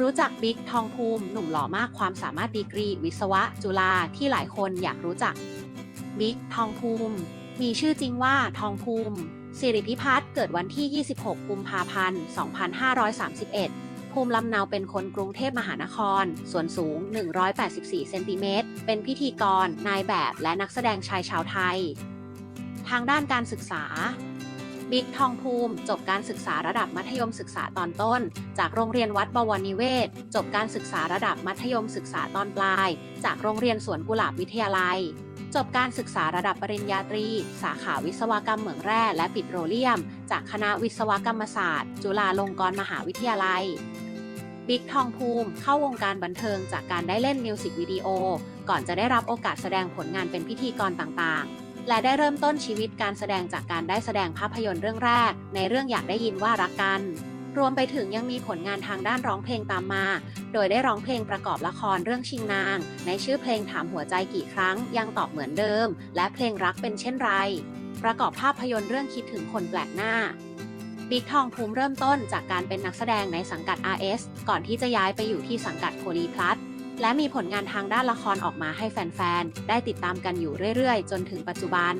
รู้จักบิ๊กทองภูมิหนุ่มหล่อมากความสามารถดีกรี วิศวะ จุฬาที่หลายคนอยากรู้จัก บิ๊กทองภูมิ มีชื่อจริงว่าทองภูมิสิริพิพัฒน์เกิดวันที่ 26 กุมภาพันธ์ 2531 ภูมิลำเนาเป็นคนกรุงเทพมหานคร ส่วนสูง 184 เซนติเมตร เป็นพิธีกร นายแบบ และนักแสดงชายชาวไทย ทางด้านการศึกษา บิ๊กทองภูมิจบการศึกษาระดับมัธยมศึกษาตอนต้น จากโรงเรียนวัดบวรนิเวศ จบการศึกษาระดับมัธยมศึกษาตอนปลาย จากโรงเรียนสวนกุหลาบวิทยาลัย จบการศึกษาระดับปริญญาตรี สาขาวิศวกรรมเหมืองแร่และปิโตรเลียม จากคณะวิศวกรรมศาสตร์ จุฬาลงกรณ์มหาวิทยาลัยบิ๊กทองภูมิเข้าวงการบันเทิงจากการได้เล่นมิวสิกวิดีโอ ก่อนจะได้รับโอกาสแสดงผลงานเป็นพิธีกรต่างๆ และได้เริ่มต้นชีวิตการแสดงจากการได้แสดงภาพยนตร์เรื่องแรก ในเรื่องอยากได้ยินว่ารักกัน รวมไปถึงยังมีผลงานทางด้านร้องเพลงตามมา โดยได้ร้องเพลงประกอบละครเรื่องชิงนาง ในชื่อเพลงถามหัวใจกี่ครั้งยังตอบเหมือนเดิม และเพลงรักเป็นเช่นไร ประกอบภาพยนตร์เรื่องคิดถึงคนแปลกหน้าบิ๊กทองภูมิเริ่มต้นจากการเป็นนักแสดงในสังกัด RS ก่อนที่จะย้ายไปอยู่ที่สังกัดโพลีพลัส และมีผลงานทางด้านละครออกมาให้แฟนๆ ได้ติดตามกันอยู่เรื่อยๆ จนถึงปัจจุบัน